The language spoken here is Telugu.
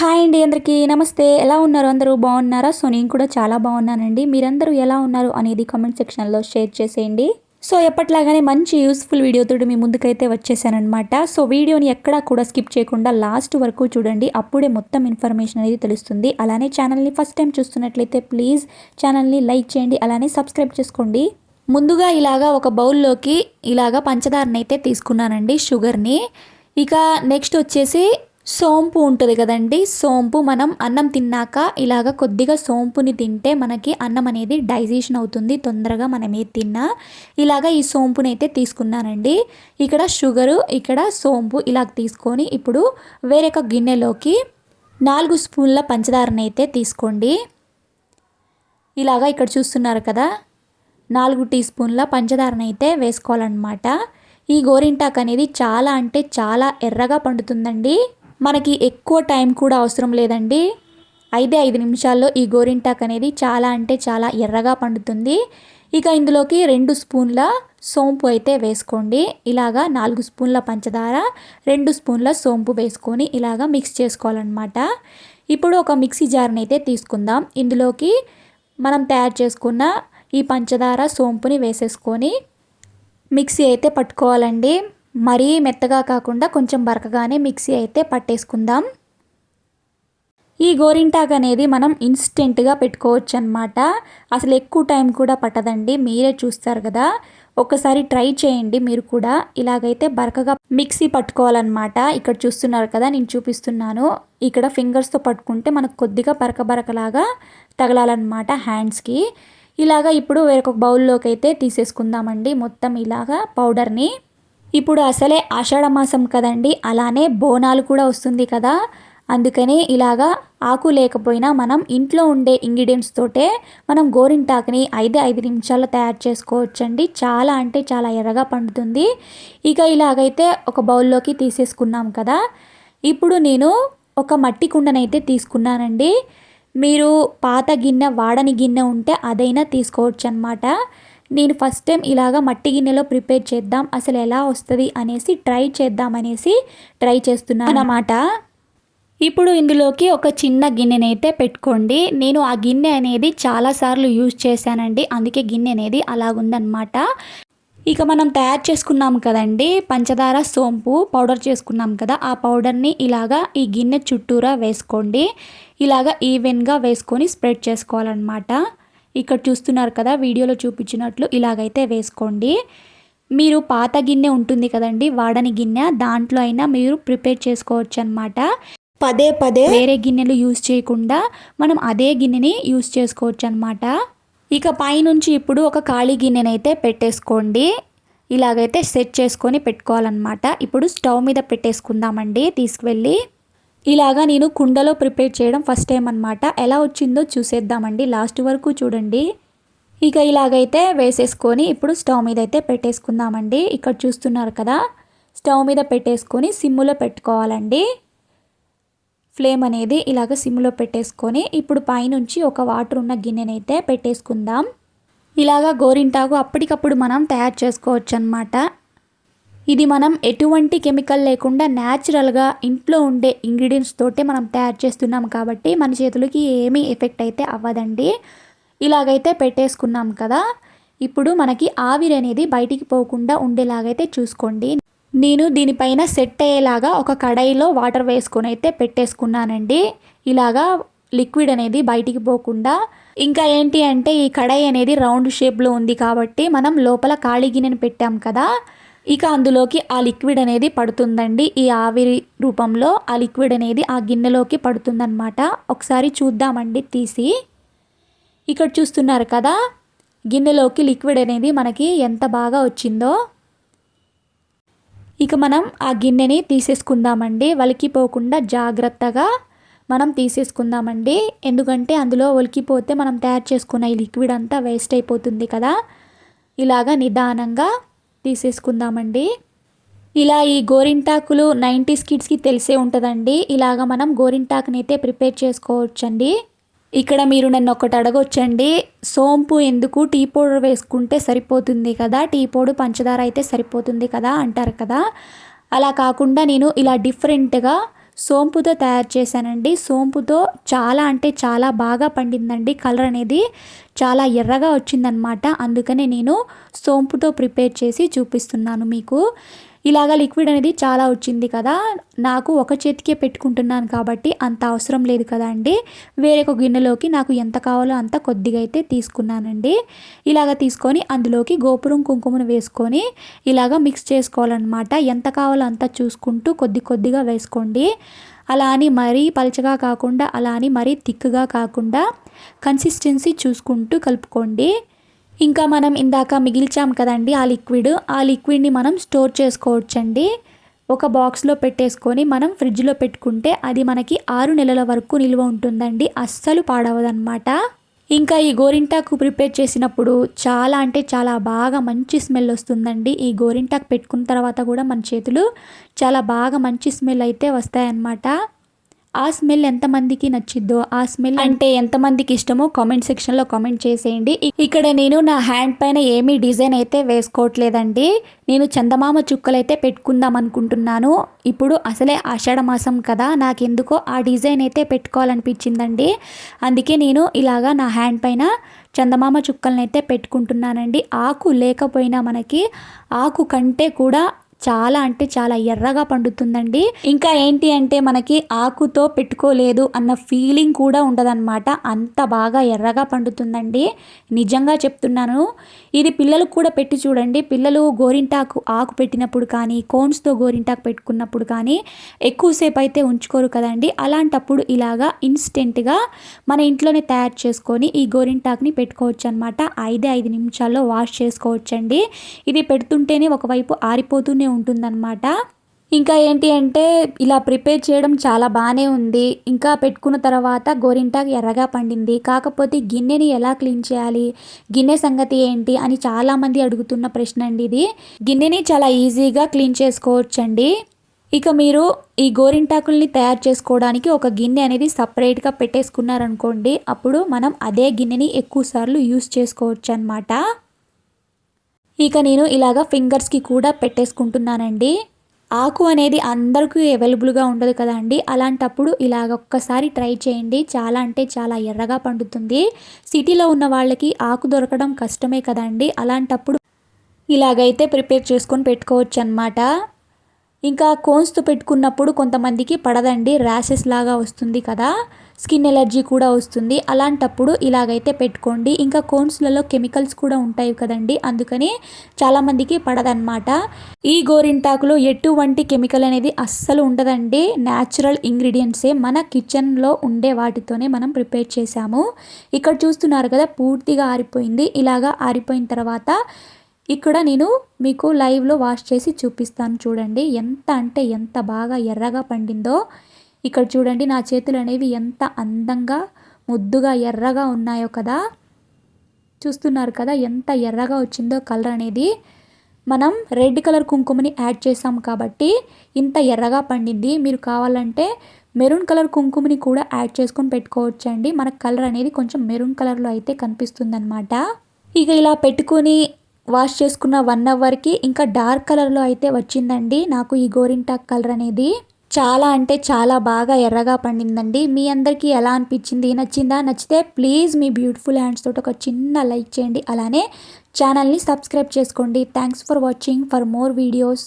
హాయ్ అండి అందరికీ. నమస్తే. ఎలా ఉన్నారు? అందరూ బాగున్నారా? సో నేను కూడా చాలా బాగున్నానండి. మీరందరూ ఎలా ఉన్నారు అనేది కామెంట్ సెక్షన్లో షేర్ చేసేయండి. సో ఎప్పట్లాగానే మంచి యూస్ఫుల్ వీడియోతో మీ ముందుకైతే వచ్చేసానమాట సో వీడియోని ఎక్కడా కూడా స్కిప్ చేయకుండా లాస్ట్ వరకు చూడండి. అప్పుడే మొత్తం ఇన్ఫర్మేషన్ అనేది తెలుస్తుంది. అలానే ఛానల్ని ఫస్ట్ టైం చూస్తున్నట్లయితే ప్లీజ్ ఛానల్ని లైక్ చేయండి. అలానే సబ్స్క్రైబ్ చేసుకోండి. ముందుగా ఇలాగా ఒక బౌల్లోకి ఇలాగా పంచదారని అయితే తీసుకున్నానండి షుగర్ని. ఇక నెక్స్ట్ వచ్చేసి సోంపు ఉంటుంది కదండి. సోంపు మనం అన్నం తిన్నాక ఇలాగ కొద్దిగా సోంపుని తింటే మనకి అన్నం అనేది డైజెషన్ అవుతుంది. తొందరగా మనం ఏది తిన్నా ఇలాగ ఈ సోంపుని అయితే తీసుకున్నానండి. ఇక్కడ షుగరు ఇక్కడ సోంపు ఇలాగ తీసుకొని ఇప్పుడు వేరొక గిన్నెలోకి నాలుగు స్పూన్ల పంచదారని అయితే తీసుకోండి. ఇలాగా ఇక్కడ చూస్తున్నారు కదా నాలుగు టీ స్పూన్ల పంచదారని అయితే వేసుకోవాలన్నమాట. ఈ గోరింటాక్ అనేది చాలా అంటే చాలా ఎర్రగా పండుతుందండి. మనకి ఎక్కువ టైం కూడా అవసరం లేదండి. ఐదే ఐదు నిమిషాల్లో ఈ గోరింటాక్ అనేది చాలా అంటే చాలా ఎర్రగా పండుతుంది. ఇక ఇందులోకి రెండు స్పూన్ల సోంపు అయితే వేసుకోండి. ఇలాగా నాలుగు స్పూన్ల పంచదార రెండు స్పూన్ల సోంపు వేసుకొని ఇలాగా మిక్స్ చేసుకోవాలన్నమాట. ఇప్పుడు ఒక మిక్సీ జార్ని అయితే తీసుకుందాం. ఇందులోకి మనం తయారు చేసుకున్న ఈ పంచదార సోంపుని వేసేసుకొని మిక్సీ అయితే పట్టుకోవాలండి. మరీ మెత్తగా కాకుండా కొంచెం బరకగానే మిక్సీ అయితే పట్టేసుకుందాం. ఈ గోరింటాక్ అనేది మనం ఇన్స్టెంట్గా పెట్టుకోవచ్చు అనమాట అసలు ఎక్కువ టైం కూడా పట్టదండి మీరే చూస్తారు కదా. ఒకసారి ట్రై చేయండి మీరు కూడా. ఇలాగైతే బరకగా మిక్సీ పట్టుకోవాలన్నమాట. ఇక్కడ చూస్తున్నారు కదా నేను చూపిస్తున్నాను. ఇక్కడ ఫింగర్స్తో పట్టుకుంటే మనకు కొద్దిగా బరక బరకలాగా తగలాలన్నమాట హ్యాండ్స్కి. ఇలాగా ఇప్పుడు వేరొక బౌల్లోకి అయితే తీసేసుకుందామండి మొత్తం ఇలాగా పౌడర్ని. ఇప్పుడు అసలే ఆషాఢ మాసం కదండి అలానే బోనాలు కూడా వస్తుంది కదా. అందుకని ఇలాగా ఆకు లేకపోయినా మనం ఇంట్లో ఉండే ఇంగ్రీడియంట్స్ తోటే మనం గోరింటాకుని ఐదు ఐదు నిమిషాల్లో తయారు చేసుకోవచ్చండి. చాలా అంటే చాలా ఎర్రగా పండుతుంది. ఇక ఇలాగైతే ఒక బౌల్లోకి తీసేసుకున్నాం కదా. ఇప్పుడు నేను ఒక మట్టి కుండనైతే తీసుకున్నానండి. మీరు పాత గిన్నె వాడని గిన్నె ఉంటే అదైనా తీసుకోవచ్చు అనమాట నేను ఫస్ట్ టైం ఇలాగా మట్టి గిన్నెలో ప్రిపేర్ చేద్దాం అసలు ఎలా వస్తుంది అనేసి ట్రై చేద్దాం అనేసి ట్రై చేస్తున్నాను అన్నమాట. ఇప్పుడు ఇందులోకి ఒక చిన్న గిన్నెనైతే పెట్టుకోండి. నేను ఆ గిన్నె అనేది చాలాసార్లు యూజ్ చేశానండి. అందుకే గిన్నె అనేది అలాగుందనమాట ఇక మనం తయారు చేసుకున్నాం కదండి పంచదార సోంపు పౌడర్ చేసుకున్నాం కదా ఆ పౌడర్ని ఇలాగా ఈ గిన్నె చుట్టూరా వేసుకోండి. ఇలాగా ఈవెన్గా వేసుకొని స్ప్రెడ్ చేసుకోవాలన్నమాట. ఇక్కడ చూస్తున్నారు కదా వీడియోలో చూపించినట్లు ఇలాగైతే వేసుకోండి. మీరు పాత గిన్నె ఉంటుంది కదండి వాడని గిన్నె దాంట్లో అయినా మీరు ప్రిపేర్ చేసుకోవచ్చు అనమాట పదే పదే వేరే గిన్నెలు యూజ్ చేయకుండా మనం అదే గిన్నెని యూజ్ చేసుకోవచ్చు అనమాట ఇక పైనుంచి ఇప్పుడు ఒక ఖాళీ గిన్నెనైతే పెట్టేసుకోండి. ఇలాగైతే సెట్ చేసుకొని పెట్టుకోవాలన్నమాట. ఇప్పుడు స్టవ్ మీద పెట్టేసుకుందామండి తీసుకువెళ్ళి. ఇలాగా నేను కుండలో ప్రిపేర్ చేయడం ఫస్ట్ టైం అనమాట ఎలా వచ్చిందో చూసేద్దామండి. లాస్ట్ వరకు చూడండి. ఇక ఇలాగైతే వేసేసుకొని ఇప్పుడు స్టవ్ మీద అయితే పెట్టేసుకుందామండి. ఇక్కడ చూస్తున్నారు కదా స్టవ్ మీద పెట్టేసుకొని సిమ్ములో పెట్టుకోవాలండి. ఫ్లేమ్ అనేది ఇలాగ సిమ్లో పెట్టేసుకొని ఇప్పుడు పైనుంచి ఒక వాటర్ ఉన్న గిన్నెనైతే పెట్టేసుకుందాం. ఇలాగా గోరింటాకు అప్పటికప్పుడు మనం తయారు చేసుకోవచ్చు అనమాట ఇది మనం ఎటువంటి కెమికల్ లేకుండా న్యాచురల్గా ఇంట్లో ఉండే ఇంగ్రీడియంట్స్ తోటే మనం తయారు చేస్తున్నాం కాబట్టి మన చేతులకి ఏమీ ఎఫెక్ట్ అయితే అవ్వదండి. ఇలాగైతే పెట్టేసుకున్నాం కదా. ఇప్పుడు మనకి ఆవిరి అనేది బయటికి పోకుండా ఉండేలాగైతే చూసుకోండి. నేను దీనిపైన సెట్ అయ్యేలాగా ఒక కడాయిలో వాటర్ వేసుకొని అయితే పెట్టేసుకున్నానండి. ఇలాగా లిక్విడ్ అనేది బయటికి పోకుండా. ఇంకా ఏంటి అంటే ఈ కడాయి అనేది రౌండ్ షేప్లో ఉంది కాబట్టి మనం లోపల ఖాళీ గిన్నెను పెట్టాం కదా. ఇక అందులోకి ఆ లిక్విడ్ అనేది పడుతుందండి. ఈ ఆవిరి రూపంలో ఆ లిక్విడ్ అనేది ఆ గిన్నెలోకి పడుతుందన్నమాట. ఒకసారి చూద్దామండి తీసి. ఇక్కడ చూస్తున్నారు కదా గిన్నెలోకి లిక్విడ్ అనేది మనకి ఎంత బాగా వచ్చిందో. ఇక మనం ఆ గిన్నెని తీసేసుకుందామండి. వలికిపోకుండా జాగ్రత్తగా మనం తీసేసుకుందామండి. ఎందుకంటే అందులో ఒలికిపోతే మనం తయారు చేసుకున్న ఈ లిక్విడ్ అంతా వేస్ట్ అయిపోతుంది కదా. ఇలాగా నిదానంగా తీసేసుకుందామండి. ఇలా ఈ గోరింటాకులు నైంటీస్ కిడ్స్కి తెలిసే ఉంటుందండి. ఇలాగ మనం గోరింటాకుని అయితే ప్రిపేర్ చేసుకోవచ్చండి. ఇక్కడ మీరు నన్ను ఒకటి అడగొచ్చండి. సోంపు ఎందుకు టీ పౌడర్ వేసుకుంటే సరిపోతుంది కదా? టీ పౌడర్ పంచదార అయితే సరిపోతుంది కదా? అంటారు కదా? అలా కాకుండా నేను ఇలా డిఫరెంట్గా సోంపుతో తయారు చేశానండి. సోంపుతో చాలా అంటే చాలా బాగా పండిందండి. కలర్ అనేది చాలా ఎర్రగా వచ్చిందనమాట అందుకనే నేను సోంపుతో ప్రిపేర్ చేసి చూపిస్తున్నాను మీకు. ఇలాగ లిక్విడ్ అనేది చాలా వచ్చింది కదా నాకు ఒక చేతికే పెట్టుకుంటున్నాను కాబట్టి అంత అవసరం లేదు కదా అండి. వేరొక గిన్నెలోకి నాకు ఎంత కావాలో అంత కొద్దిగా అయితే తీసుకున్నానండి. ఇలాగ తీసుకొని అందులోకి గోపురం కుంకుమను వేసుకొని ఇలాగ మిక్స్ చేసుకోవాలన్నమాట. ఎంత కావాలో అంత చూసుకుంటూ కొద్ది కొద్దిగా వేసుకోండి. అలా అని మరీ పలచగా కాకుండా అలా అని మరీ థిక్గా కాకుండా కన్సిస్టెన్సీ చూసుకుంటూ కలుపుకోండి. ఇంకా మనం ఇందాక మిగిల్చాం కదండి ఆ లిక్విడ్. ఆ లిక్విడ్ని మనం స్టోర్ చేసుకోవచ్చండి. ఒక బాక్స్లో పెట్టేసుకొని మనం ఫ్రిడ్జ్లో పెట్టుకుంటే అది మనకి ఆరు నెలల వరకు నిల్వ ఉంటుందండి. అస్సలు పాడవదనమాట ఇంకా ఈ గోరింటాకు ప్రిపేర్ చేసినప్పుడు చాలా అంటే చాలా బాగా మంచి స్మెల్ వస్తుందండి. ఈ గోరింటాకు పెట్టుకున్న తర్వాత కూడా మన చేతులు చాలా బాగా మంచి స్మెల్ అయితే వస్తాయన్నమాట. ఆ స్మెల్ ఎంతమందికి నచ్చిద్దో ఆ స్మెల్ అంటే ఎంతమందికి ఇష్టమో కామెంట్ సెక్షన్లో కామెంట్ చేసేయండి. ఇక్కడ నేను నా హ్యాండ్ పైన ఏమీ డిజైన్ అయితే వేసుకోవట్లేదండి. నేను చందమామ చుక్కలు అయితే పెట్టుకుందాం అనుకుంటున్నాను. ఇప్పుడు అసలే ఆషాఢ మాసం కదా నాకెందుకో ఆ డిజైన్ అయితే పెట్టుకోవాలనిపించిందండి. అందుకే నేను ఇలాగా నా హ్యాండ్ పైన చందమామ చుక్కలను అయితే పెట్టుకుంటున్నానండి. ఆకు లేకపోయినా మనకి ఆకు కంటే కూడా చాలా అంటే చాలా ఎర్రగా పండుతుందండి. ఇంకా ఏంటి అంటే మనకి ఆకుతో పెట్టుకోలేదు అన్న ఫీలింగ్ కూడా ఉండదన్నమాట. అంత బాగా ఎర్రగా పండుతుందండి. నిజంగా చెప్తున్నాను. ఇది పిల్లలకు కూడా పెట్టి చూడండి. పిల్లలు గోరింటాకు ఆకు పెట్టినప్పుడు కానీ కోన్స్తో గోరింటాకు పెట్టుకున్నప్పుడు కానీ ఎక్కువసేపు అయితే ఉంచుకోరు కదండి. అలాంటప్పుడు ఇలాగా ఇన్స్టెంట్గా మన ఇంట్లోనే తయారు చేసుకొని ఈ గోరింటాకుని పెట్టుకోవచ్చు అనమాట ఐదే ఐదు నిమిషాల్లో వాష్ చేసుకోవచ్చండి. ఇది పెడుతుంటేనే ఒకవైపు ఆరిపోతూనే ఉంటుందన్నమాట. ఇంకా ఏంటి అంటే ఇలా ప్రిపేర్ చేయడం చాలా బాగానే ఉంది. ఇంకా పెట్టుకున్న తర్వాత గోరింటాకు ఎర్రగా పండింది. కాకపోతే గిన్నెని ఎలా క్లీన్ చేయాలి? గిన్నె సంగతి ఏంటి అని చాలామంది అడుగుతున్న ప్రశ్న అండి ఇది. గిన్నెని చాలా ఈజీగా క్లీన్ చేసుకోవచ్చండి. ఇక మీరు ఈ గోరింటాకుల్ని తయారు చేసుకోవడానికి ఒక గిన్నె అనేది సపరేట్గా పెట్టేసుకున్నారనుకోండి అప్పుడు మనం అదే గిన్నెని ఎక్కువసార్లు యూస్ చేసుకోవచ్చు అనమాట ఇక నేను ఇలాగ ఫింగర్స్కి కూడా పెట్టేసుకుంటున్నానండి. ఆకు అనేది అందరికీ అవైలబుల్గా ఉండదు కదండి. అలాంటప్పుడు ఇలాగ ఒక్కసారి ట్రై చేయండి. చాలా అంటే చాలా ఎర్రగా పండుతుంది. సిటీలో ఉన్న వాళ్ళకి ఆకు దొరకడం కష్టమే కదండి. అలాంటప్పుడు ఇలాగైతే ప్రిపేర్ చేసుకొని పెట్టుకోవచ్చు అనమాట ఇంకా కోన్స్తో పెట్టుకున్నప్పుడు కొంతమందికి పడదండి. ర్యాషెస్ లాగా వస్తుంది కదా. స్కిన్ ఎలర్జీ కూడా వస్తుంది. అలాంటప్పుడు ఇలాగైతే పెట్టుకోండి. ఇంకా కోన్స్లలో కెమికల్స్ కూడా ఉంటాయి కదండి. అందుకని చాలామందికి పడదన్నమాట. ఈ గోరింటాకులో ఎటువంటి కెమికల్ అనేది అస్సలు ఉండదండి. న్యాచురల్ ఇంగ్రీడియంట్సే మన కిచెన్లో ఉండే వాటితోనే మనం ప్రిపేర్ చేసాము ఇక్కడ చూస్తున్నారు కదా పూర్తిగా ఆరిపోయింది. ఇలాగా ఆరిపోయిన తర్వాత ఇక్కడ నేను మీకు లైవ్లో వాష్ చేసి చూపిస్తాను చూడండి. ఎంత అంటే ఎంత బాగా ఎర్రగా పండిందో. ఇక్కడ చూడండి నా చేతులు అనేవి ఎంత అందంగా ముద్దుగా ఎర్రగా ఉన్నాయో కదా. చూస్తున్నారు కదా ఎంత ఎర్రగా వచ్చిందో కలర్ అనేది. మనం రెడ్ కలర్ కుంకుమని యాడ్ చేసాం కాబట్టి ఇంత ఎర్రగా పండింది. మీరు కావాలంటే మెరూన్ కలర్ కుంకుమని కూడా యాడ్ చేసుకొని పెట్టుకోవచ్చండి. మన కలర్ అనేది కొంచెం మెరూన్ కలర్లో అయితే కనిపిస్తుందన్నమాట. ఇక ఇలా పెట్టుకొని వాష్ చేసుకున్న వన్ అవర్కి ఇంకా డార్క్ కలర్లో అయితే వచ్చిందండి నాకు ఈ గోరింటాక్ కలర్ అనేది. చాలా అంటే చాలా బాగా ఎర్రగా పండిందండి. మీ అందరికీ ఎలా అనిపించింది? నచ్చిందా? నచ్చితే ప్లీజ్ మీ బ్యూటిఫుల్ హ్యాండ్స్ తోటి ఒక చిన్న లైక్ చేయండి. అలానే ఛానల్ని సబ్స్క్రైబ్ చేసుకోండి. Thanks for watching. For more videos.